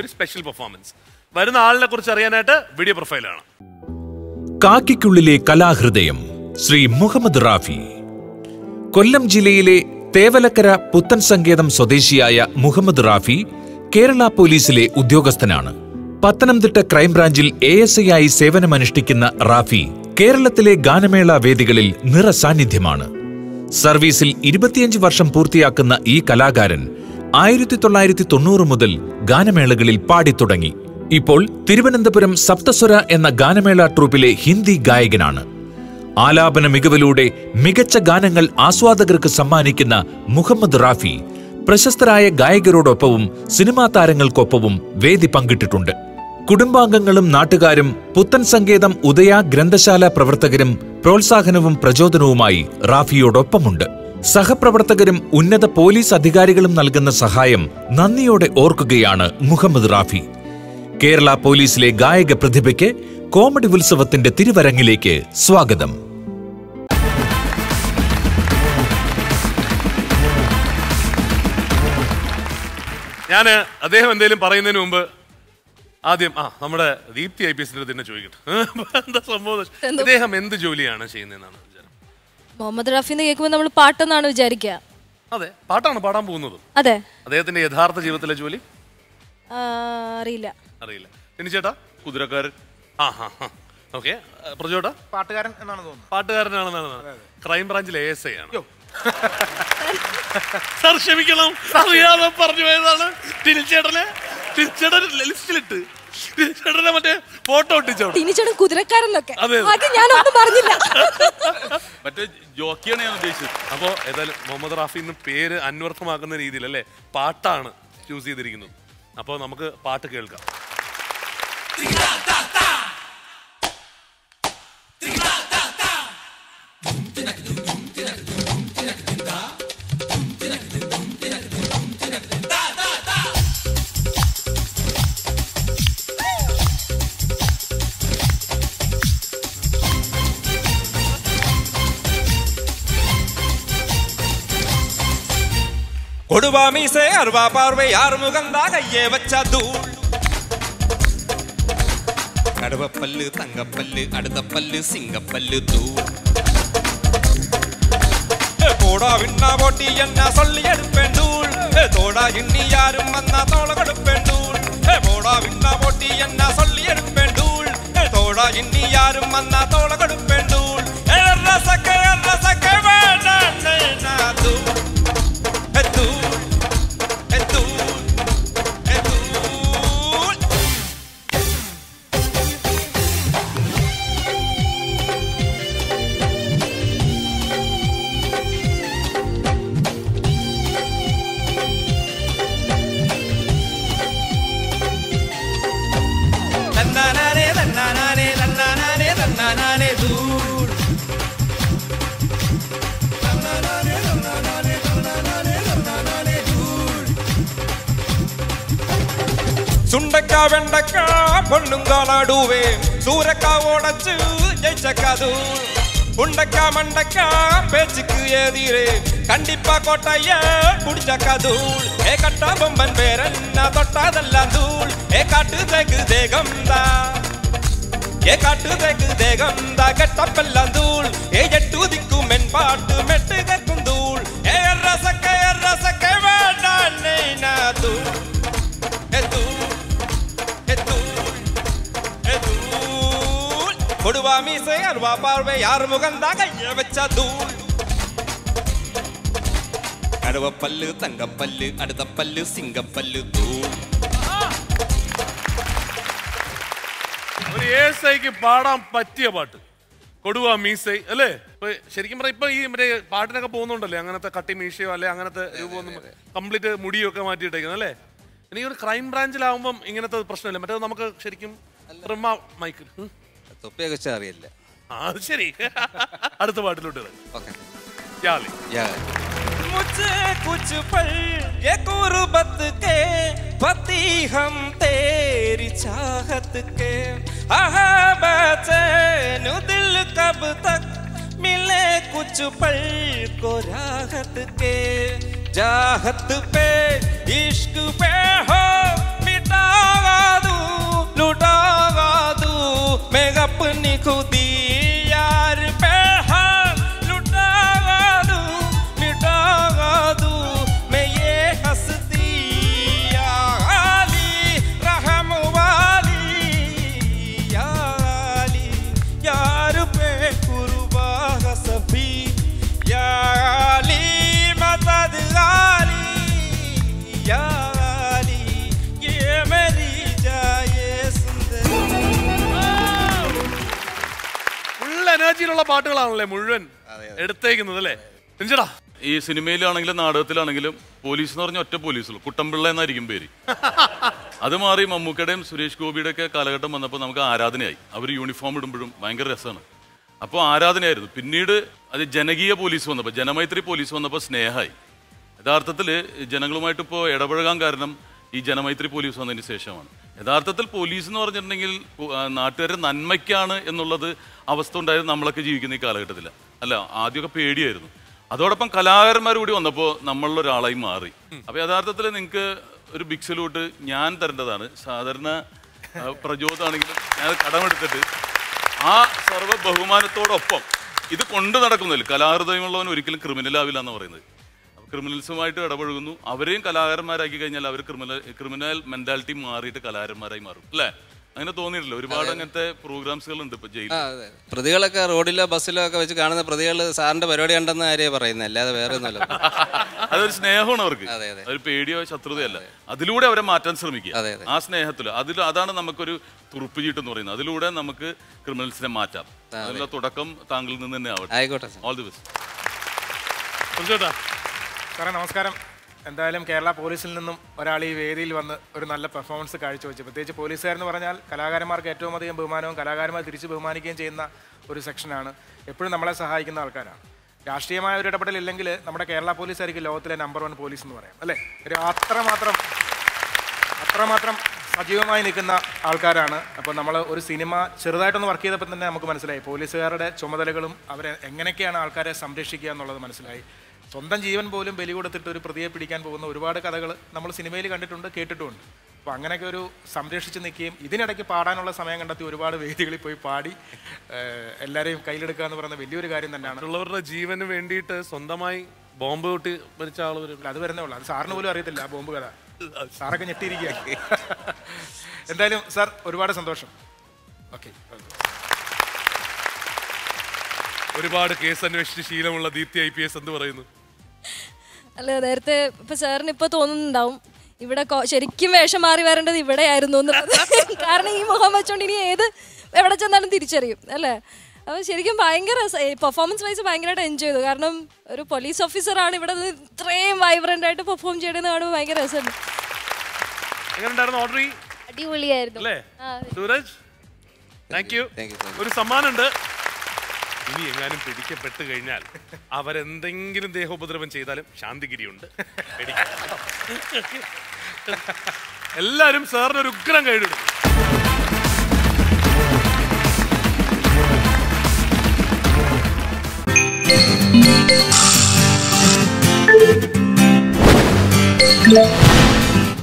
ഒരു special performance വരുന്ന ആളിനെ കുറിച്ച് അറിയാനായിട്ട് വീഡിയോ പ്രൊഫൈലാണ് കാക്കിക്കുള്ളിലെ കലാഹൃദയം ശ്രീ മുഹമ്മദ് റാഫി. കൊല്ലം ജില്ലയിലെ തേവലക്കര പുത്തൻ സങ്കേതം സ്വദേശിയായ മുഹമ്മദ് റാഫി കേരള പോലീസിലെ ഉദ്യോഗസ്ഥനാണ്. പത്തനംതിട്ട ക്രൈംബ്രാഞ്ചിൽ എ എസ് ഐ ആയി സേവനമനുഷ്ഠിക്കുന്ന റാഫി കേരളത്തിലെ ഗാനമേള വേദികളിൽ നിറസാന്നിധ്യമാണ്. സർവീസിൽ ഇരുപത്തിയഞ്ച് വർഷം പൂർത്തിയാക്കുന്ന ഈ കലാകാരൻ ആയിരത്തി തൊള്ളായിരത്തി തൊണ്ണൂറ് മുതൽ ഗാനമേളകളിൽ പാടിത്തുടങ്ങി. ഇപ്പോൾ തിരുവനന്തപുരം സപ്തസ്വര എന്ന ഗാനമേള ട്രൂപ്പിലെ ഹിന്ദി ഗായകനാണ്. ആലാപന മികവിലൂടെ മികച്ച ഗാനങ്ങൾ ആസ്വാദകർക്ക് സമ്മാനിക്കുന്ന മുഹമ്മദ് റാഫി പ്രശസ്തരായ ഗായകരോടൊപ്പവും സിനിമാ താരങ്ങൾക്കൊപ്പവും വേദി പങ്കിട്ടിട്ടുണ്ട്. കുടുംബാംഗങ്ങളും നാട്ടുകാരും പുത്തൻ സങ്കേതം ഉദയ ഗ്രന്ഥശാല പ്രവർത്തകരും പ്രോത്സാഹനവും പ്രചോദനവുമായി റാഫിയോടൊപ്പമുണ്ട്. സഹപ്രവർത്തകരും ഉന്നത പോലീസ് അധികാരികളും നൽകുന്ന സഹായം നന്ദിയോടെ ഓർക്കുകയാണ് മുഹമ്മദ് റാഫി. കേരള പോലീസിലെ ഗായക പ്രതിഭയ്ക്ക് കോമഡി ഉത്സവത്തിന്റെ തിരുവരങ്ങിലേക്ക് സ്വാഗതം. ഞാൻ അദ്ദേഹം എന്തെങ്കിലും പറയുന്നതിന് മുമ്പ് ആദ്യം ആ നമ്മുടെ ദീപ്തി ഐ പി എസിന്റെ തന്നെ ചോദിക്കട്ടെ. എന്താ സംഭവം? അദ്ദേഹം എന്ത് ജോലിയാണ് ചെയ്യുന്നതെന്നാണ്. മുഹമ്മദ് റാഫി എന്ന് കേൾക്കുമ്പോൾ നമ്മൾ പാട്ടെന്നാണ് വിചാരിക്കുക അതെ പാട്ടാണ് പാടാൻ പോകുന്നത്. അതെ. അദ്ദേഹത്തിന്റെ യഥാർത്ഥ ജീവിതത്തിലെ ജോലി? അറിയില്ല. അറിയില്ല. ചേട്ടാ? കുതിരക്കാരൻ. ആ ഹാ ഹാ. ഓക്കെ. പ്രജോട്ടാ? പാട്ടുകാരൻ എന്നാണ് തോന്നുന്നത്. പാട്ടുകാരനാണെന്നാണ് ക്രൈം ബ്രാഞ്ചിലെ എസ് ഐ ആണ്. സർ ക്ഷമിക്കണം. അറിയാതെ പറഞ്ഞു പോയതാണ്. ടിനിച്ചേട്ടനെ ടിനിച്ചേട്ടൻ ലിസ്റ്റിലിട്ട്. ടിനിച്ചേട്ടനെ മറ്റേ ഫോട്ടോ ഒട്ടിച്ചോ ടിനിച്ചേട്ടൻ കുതിരക്കാരനൊക്കെ. അതെ. ആദ്യം ഞാനൊന്നും പറഞ്ഞില്ല. മറ്റേ ജോക്കിയാണ് ഞാൻ ഉദ്ദേശിച്ചത്. അപ്പോ ഏതായാലും മുഹമ്മദ് റാഫി ഇന്ന് പേര് അന്വർത്ഥമാക്കുന്ന രീതിയിൽ അല്ലേ പാട്ടാണ് ചൂസ് ചെയ്തിരിക്കുന്നത്. അപ്പോൾ നമുക്ക് പാട്ട് കേൾക്കാം. கொடுவா மீசே அருவா பார்வை யார் முகந்தாக ஐயே வச்சா தூள். கடுவப்பல்லு தங்கப்பல்லு அடுத்த பல்லு சிங்கப்பல்லு தூள். போடா விண்ணா போட்டி என்ன சொல்லி எடுப்பேன் தூள் தோடா இன்னி யாரும் வந்தா தோள கொடுப்பேன் தூள் போடா விண்ணா போட்டி என்ன சொல்லி எடுப்பேன் தூள் தோடா இன்னி யாரும் வந்தா தோள கொடுப்பேன் தூள் ரசக்க ரசக்க வேண்டாம். சுண்டக்கா வெண்டக்கா பொண்ணுங்கா நாடுவே. சூரக்கா ஓடச்சு ஜெயிச்சக்காது உண்டக்கா மண்டக்கா பேச்சுக்கு எதிரே கண்டிப்பா கோட்டைய குடிச்சக்கா தூள் ஏ கட்டா பொம்பன் பேரன்னா தொட்டாதெல்லாம் தூள். ஏ காட்டு தேக்கு தேகம்தா. ஏ காட்டு தேக்கு தேகம்தா கட்டப்பெல்லாம் தூள். ஏ எட்டு திக்கும் மென்பாட்டு மெட்டு கற்கும் தூள் ஏ ரசக்க ரசக்க வேண்டாம் தூள் கொடுவா மீசை அருவா பார்வை யார் முகந்தா கைய வச்ச தூள் கடுவப்பல்லு தங்கப்பல்லு அடுத்த பல்லு சிங்கப்பல்லு தூள் ഒരു എസ് ഐക്ക് പാടാൻ പറ്റിയ പാട്ട് കൊടുവ മീസൈ അല്ലേ ഇപ്പൊ ശരിക്കും പറഞ്ഞാൽ ഇപ്പൊ ഈ മറ്റേ പാട്ടിനൊക്കെ പോകുന്നുണ്ടല്ലേ അങ്ങനത്തെ കട്ടി മീശയോ അല്ലെ അങ്ങനത്തെ രൂപമൊന്നും കംപ്ലീറ്റ് മുടിയൊക്കെ മാറ്റിയിട്ടേക്കുന്നത് അല്ലേ എനിക്ക് ഒരു ക്രൈം ബ്രാഞ്ചിലാവുമ്പം ഇങ്ങനത്തെ പ്രശ്നമില്ല മറ്റേത് നമുക്ക് ശരിക്കും റിമ മൈക്കിൽ ഉം. തൊപ്പിയൊക്കെ വെച്ചാൽ അറിയില്ല ആ, അത് ശരി അടുത്ത പാട്ടിലോട്ട് ഇറങ്ങ്. ഓക്കെ യാളി मुझे कुछ पल ये गुर्बत के पति हम तेरी चाहत के आहा बेचैन दिल कब तक मिले कुछ पल को राहत के चाहत पे इश्क पे हो मिट लुटावा दूं लुटावा दूं मैं अपनी खुदी यार पे എനർജിയിലുള്ള പാട്ടുകളാണല്ലേ മുഴുവൻ എടുത്തേക്കുന്നത് അല്ലേ? രഞ്ജടാ ഈ സിനിമയിലാണെങ്കിലും നാടകത്തിലാണെങ്കിലും പോലീസ് എന്ന് പറഞ്ഞ ഒറ്റ പോലീസുള്ളൂ. കുട്ടമ്പിള്ള എന്നായിരിക്കും പേര്. അത് മാറി മമ്മൂക്കയുടെയും സുരേഷ് ഗോപിയുടെ ഒക്കെ കാലഘട്ടം വന്നപ്പോൾ നമുക്ക് ആരാധനയായി. അവർ യൂണിഫോം ഇടുമ്പോഴും ഭയങ്കര രസമാണ്. അപ്പോൾ ആരാധനയായിരുന്നു. പിന്നീട് അത് ജനകീയ പോലീസ് വന്നപ്പോൾ ജനമൈത്രി പോലീസ് വന്നപ്പോൾ സ്നേഹമായി. യഥാർത്ഥത്തിൽ ജനങ്ങളുമായിട്ട് ഇപ്പോൾ ഇടപഴകാൻ കാരണം ഈ ജനമൈത്രി പോലീസ് വന്നതിന് ശേഷമാണ്. യഥാർത്ഥത്തിൽ പോലീസ് എന്ന് പറഞ്ഞിട്ടുണ്ടെങ്കിൽ നാട്ടുകാരെ നന്മയ്ക്കാണ് എന്നുള്ളത് അവസ്ഥ ഉണ്ടായിരുന്നു നമ്മളൊക്കെ ജീവിക്കുന്ന ഈ കാലഘട്ടത്തിൽ അല്ല ആദ്യമൊക്കെ പേടിയായിരുന്നു. അതോടൊപ്പം കലാകാരന്മാർ കൂടി വന്നപ്പോൾ നമ്മളിലൊരാളായി മാറി. അപ്പോൾ യഥാർത്ഥത്തിൽ നിങ്ങൾക്ക് ഒരു ബിഗ് ഞാൻ തരേണ്ടതാണ്. സാധാരണ ആ, പ്രചോദാണെങ്കിലും ഞാൻ കടമെടുത്തിട്ട് ആ സർവ ബഹുമാനത്തോടൊപ്പം ഇത് കൊണ്ടു നടക്കുന്നില്ല കലാഹൃദയമുള്ളവൻ ഒരിക്കലും ക്രിമിനൽ ആവില്ല എന്ന് പറയുന്നത്. ക്രിമിനൽസുമായിട്ട് ഇടപഴകുന്നു. അവരെയും കലാകാരന്മാരാക്കി കഴിഞ്ഞാൽ അവർ ക്രിമിനൽ ക്രിമിനൽ മെന്റാലിറ്റി മാറിയിട്ട് കലാകാരന്മാരായി മാറും. അല്ലേ? അങ്ങനെ തോന്നിയിട്ടില്ല. ഒരുപാട് അങ്ങനത്തെ പ്രോഗ്രാംസുകൾ ഉണ്ട് ഇപ്പൊ ജയിലിൽ. പ്രതികളൊക്കെ റോഡിലോ ബസ്സിലോ ഒക്കെ വെച്ച് കാണുന്ന പ്രതികൾ സാറിന്റെ പരിപാടി ഉണ്ടെന്ന് ആരെയാണ് പറയുന്നത്. അല്ലാതെ വേറെ ഒന്നുമല്ല. അതൊരു സ്നേഹമാണ് അവർക്ക്. ഒരു പേടിയോ ശത്രുതയല്ല. അതിലൂടെ അവരെ മാറ്റാൻ ശ്രമിക്കുക. ആ സ്നേഹത്തിൽ. അതിൽ അതാണ് നമുക്കൊരു തുറുപ്പ് ചീട്ട് എന്ന് പറയുന്നത്. അതിലൂടെ നമുക്ക് ക്രിമിനൽസിനെ മാറ്റാം. അതിനുള്ള തുടക്കം താങ്കളിൽ നിന്ന് തന്നെ ആവട്ടെ. ആയിക്കോട്ടെ ഓൾ ദി ബെസ്റ്റ് സാറേ നമസ്കാരം. എന്തായാലും കേരള പോലീസിൽ നിന്നും ഒരാൾ ഈ വേദിയിൽ വന്ന് ഒരു നല്ല പെർഫോമൻസ് കാഴ്ചവെച്ചു. പ്രത്യേകിച്ച് പോലീസുകാരെന്ന് പറഞ്ഞാൽ കലാകാരന്മാർക്ക് ഏറ്റവും അധികം ബഹുമാനവും കലാകാരന്മാർ തിരിച്ച് ബഹുമാനിക്കുകയും ചെയ്യുന്ന ഒരു സെക്ഷനാണ് എപ്പോഴും നമ്മളെ സഹായിക്കുന്ന ആൾക്കാരാണ്. രാഷ്ട്രീയമായ ഒരു ഇടപെടൽ ഇല്ലെങ്കിൽ നമ്മുടെ കേരള പോലീസ് ആയിരിക്കും ലോകത്തിലെ നമ്പർ വൺ പോലീസ് എന്ന് പറയാം അല്ലേ? ഒരു അത്രമാത്രം അത്രമാത്രം സജീവമായി നിൽക്കുന്ന ആൾക്കാരാണ്. അപ്പോൾ നമ്മൾ ഒരു സിനിമ ചെറുതായിട്ടൊന്ന് വർക്ക് ചെയ്തപ്പോൾ തന്നെ നമുക്ക് മനസ്സിലായി. പോലീസുകാരുടെ ചുമതലകളും അവരെ എങ്ങനെയൊക്കെയാണ് ആൾക്കാരെ സംരക്ഷിക്കുക എന്നുള്ളത് മനസ്സിലായി. സ്വന്തം ജീവൻ പോലും ബലി കൊടുത്തിട്ട് ഒരു പ്രതിയെ പിടിക്കാൻ പോകുന്ന ഒരുപാട് കഥകൾ നമ്മൾ സിനിമയിൽ കണ്ടിട്ടുണ്ട് കേട്ടിട്ടുണ്ട് അപ്പോൾ അങ്ങനെയൊക്കെ ഒരു സംരക്ഷിച്ച് നിൽക്കുകയും ഇതിനിടയ്ക്ക് പാടാനുള്ള സമയം കണ്ടെത്തി ഒരുപാട് വേദികളിൽ പോയി പാടി എല്ലാവരെയും കയ്യിലെടുക്കുക എന്ന് പറയുന്ന വലിയൊരു കാര്യം തന്നെയാണ്. മറ്റുള്ളവരുടെ ജീവന് വേണ്ടിയിട്ട് സ്വന്തമായി ബോംബ് പൊട്ടി മരിച്ച ആൾ വരും അത് വരുന്നേ ഉള്ളൂ. അത് സാറിന് പോലും അറിയത്തില്ല ആ ബോംബ് കഥ. സാറൊക്കെ ഞെട്ടിയിരിക്കുക എന്തായാലും സാർ ഒരുപാട് സന്തോഷം. ഓക്കെ. ഒരുപാട് കേസ് അന്വേഷിച്ച് ശീലമുള്ള ദീപ്തി ഐ പി എസ് എന്ന് പറയുന്നു? അല്ല നേരത്തെ ഇപ്പൊ സാറിന് ഇപ്പൊ തോന്നുന്നുണ്ടാവും. ഇവിടെ ശരിക്കും വേഷം മാറി വരേണ്ടത് ഇവിടെയായിരുന്നു എന്നുള്ളത് കാരണം ഈ മുഖം വെച്ചോണ്ട് ഇനി ഏത് എവിടെ ചെന്നാലും തിരിച്ചറിയും അല്ലേ? അപ്പൊ ശരിക്കും ഭയങ്കര പെർഫോമൻസ് വൈസ് ഭയങ്കരമായിട്ട് എൻജോയ് ചെയ്തു. കാരണം ഒരു പോലീസ് ഓഫീസറാണ് ഇവിടെ ഇത്രയും വൈബ്രന്റ് ആയിട്ട് പെർഫോം ചെയ്യണമെന്ന് കാണുമ്പോൾ ഭയങ്കര രസമുണ്ട് അടിപൊളിയായിരുന്നു. സൂരജ് താങ്ക് യു ഒരു സമ്മാനമുണ്ട്. ഇനി എങ്ങാനും പിടിക്കപ്പെട്ട് കഴിഞ്ഞാൽ അവരെന്തെങ്കിലും ദേഹോപദ്രവം ചെയ്താലും ശാന്തിഗിരിയുണ്ട്. എല്ലാരും സാറിന് ഒരു ഉഗ്രം കഴിഞ്ഞു Thank